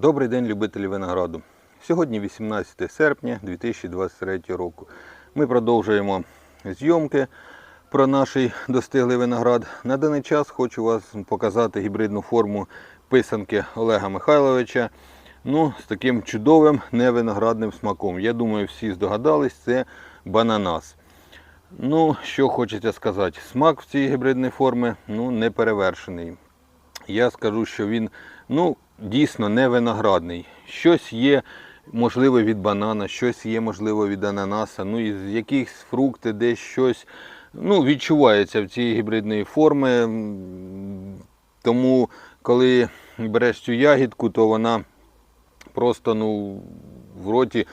Добрий день, любителі винограду. Сьогодні 18 серпня 2023 року. Ми продовжуємо зйомки про наш достиглий виноград. На даний час хочу вас показати гібридну форму писанки Олега Михайловича. Ну, з таким чудовим невиноградним смаком. Я думаю, всі здогадались, це бананас. Ну, що хочеться сказати, смак в цій гібридної форми ну, не перевершений я скажу, що він ну, дійсно не виноградний. Щось є можливо від банана, щось є можливо від ананаса, ну і з якихось фрукти, десь щось ну, відчувається в цій гібридної форми. Тому, коли береш цю ягідку, то вона просто ну, в роті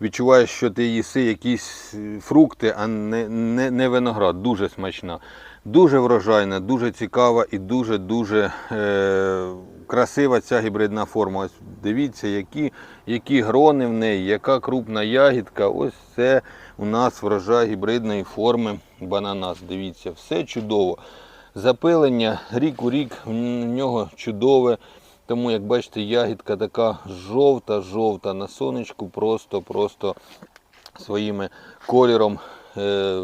відчуваєш, що ти їси якісь фрукти, а не, не, не виноград. Дуже смачна. Дуже врожайна, дуже цікава і дуже-дуже е, красива ця гібридна форма. Ось дивіться, які, які грони в неї, яка крупна ягідка. Ось це у нас врожай гібридної форми бананас. Дивіться, все чудово. Запилення рік у рік в нього чудове. Тому, як бачите, ягідка така жовта-жовта на сонечку, просто-просто своїм кольором е,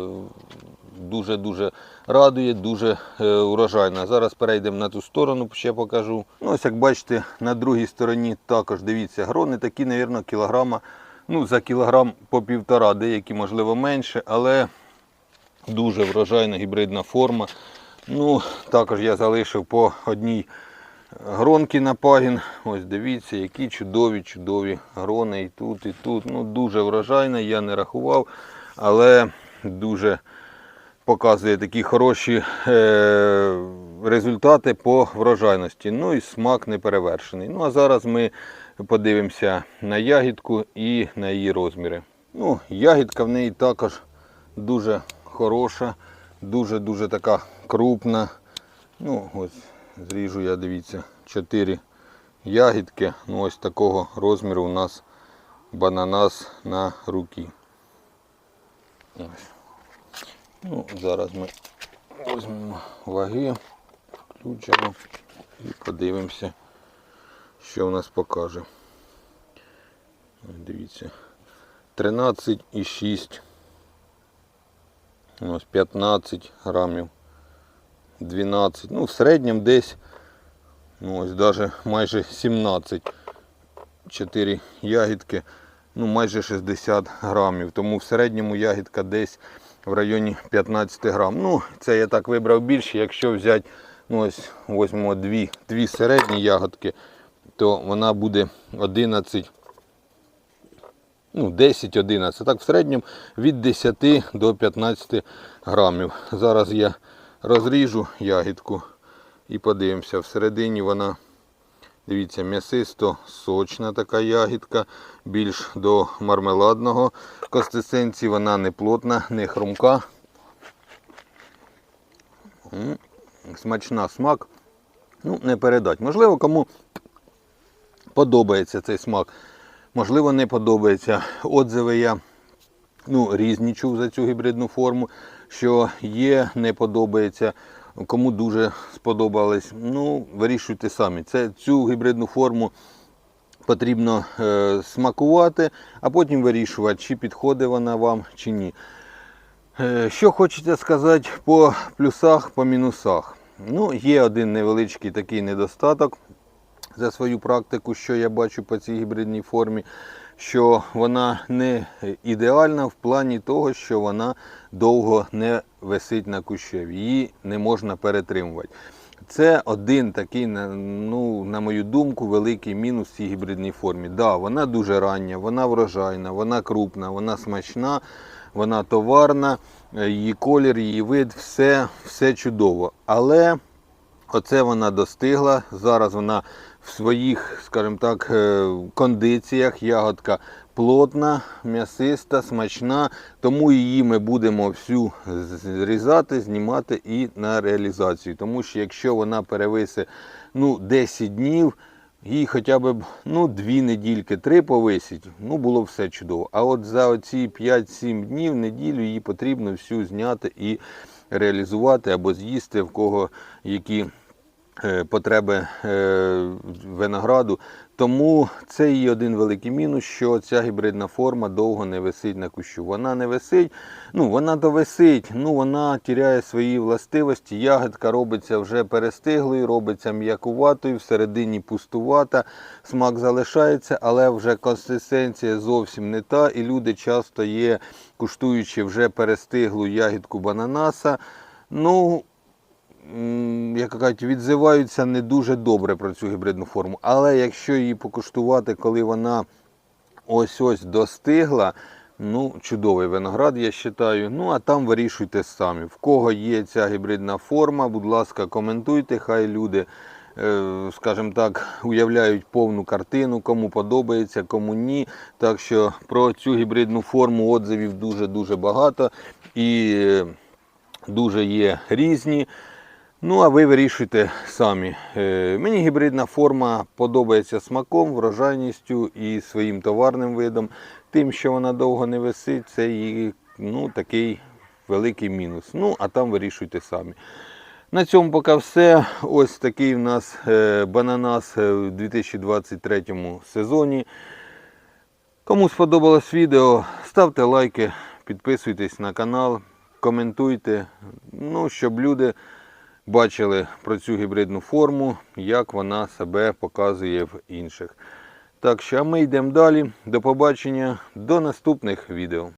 дуже-дуже радує, дуже е, урожайна. Зараз перейдемо на ту сторону, ще покажу. Ну, ось як бачите, на другій стороні також дивіться, грони такі, мабуть, кілограма. Ну, за кілограм по півтора, деякі, можливо, менше, але дуже врожайна гібридна форма. Ну, також я залишив по одній гронки на пагін. Ось дивіться, які чудові, чудові грони і тут, і тут. Ну, дуже врожайна, я не рахував, але дуже показує такі хороші е, результати по врожайності. Ну і смак не перевершений. Ну а зараз ми подивимося на ягідку і на її розміри. Ну, Ягідка в неї також дуже хороша, дуже-дуже така крупна. Ну, ось зріжу я, дивіться, 4 ягідки. Ну, ось такого розміру у нас бананас на руки. Ось. Ну, зараз ми візьмемо ваги, включимо і подивимося, що в нас покаже. Дивіться. 13,6. Ось 15 грамів. 12. Ну, в середньому десь, ну ось даже майже 17. 4 ягідки, ну майже 60 грамів. Тому в середньому ягідка десь в районі 15 грам. Ну, це я так вибрав більше. Якщо взяти, ну ось візьмемо дві, дві середні ягодки, то вона буде 11, ну 10-11. Так, в середньому від 10 до 15 грамів. Зараз я розріжу ягідку і подивимося. Всередині вона, дивіться, м'ясисто сочна така ягідка, більш до мармеладного консистенції, вона не плотна, не хрумка. Смачна смак. Ну, не передать. Можливо, кому подобається цей смак. Можливо, не подобається. Отзиви я ну, різні чув за цю гібридну форму, що є, не подобається. Кому дуже сподобались, ну, вирішуйте самі. Це, цю гібридну форму потрібно е, смакувати, а потім вирішувати, чи підходить вона вам, чи ні. Е, Що хочеться сказати по плюсах, по мінусах. Ну, є один невеличкий такий недостаток за свою практику, що я бачу по цій гібридній формі, що вона не ідеальна в плані того, що вона довго не висить на кущеві. Її не можна перетримувати. Це один такий, ну, на мою думку, великий мінус цій гібридній формі. Да, вона дуже рання, вона врожайна, вона крупна, вона смачна, вона товарна, її колір, її вид, все, все чудово. Але Оце вона достигла. Зараз вона в своїх, скажімо так, е, кондиціях. Ягодка плотна, м'ясиста, смачна. Тому її ми будемо всю зрізати, знімати і на реалізацію. Тому що якщо вона перевисе ну, 10 днів, їй хоча б ну, 2 недільки, 3 повисить, ну було все чудово. А от за оці 5-7 днів, неділю її потрібно всю зняти і реалізувати або з'їсти, в кого які потреби е, винограду. Тому це її один великий мінус, що ця гібридна форма довго не висить на кущу. Вона не висить, ну вона то висить, ну вона тіряє свої властивості. Ягодка робиться вже перестиглою, робиться м'якуватою, всередині пустувата, смак залишається, але вже консистенція зовсім не та. І люди часто є, куштуючи вже перестиглу ягідку бананаса. Ну, як кажуть, відзиваються не дуже добре про цю гібридну форму. Але якщо її покуштувати, коли вона ось ось достигла, ну, чудовий виноград, я вважаю. Ну, а там вирішуйте самі. В кого є ця гібридна форма, будь ласка, коментуйте, хай люди. е, Скажімо так, уявляють повну картину, кому подобається, кому ні. Так що про цю гібридну форму отзивів дуже-дуже багато і е, дуже є різні. Ну, а ви вирішуйте самі. Е, Мені гібридна форма подобається смаком, врожайністю і своїм товарним видом. Тим, що вона довго не висить, це її ну, такий великий мінус. Ну, а там вирішуйте самі. На цьому поки все. Ось такий в нас е, бананас е, у 2023 сезоні. Кому сподобалось відео, ставте лайки, підписуйтесь на канал, коментуйте, ну, щоб люди бачили про цю гібридну форму, як вона себе показує в інших. Так що а ми йдемо далі. До побачення, до наступних відео.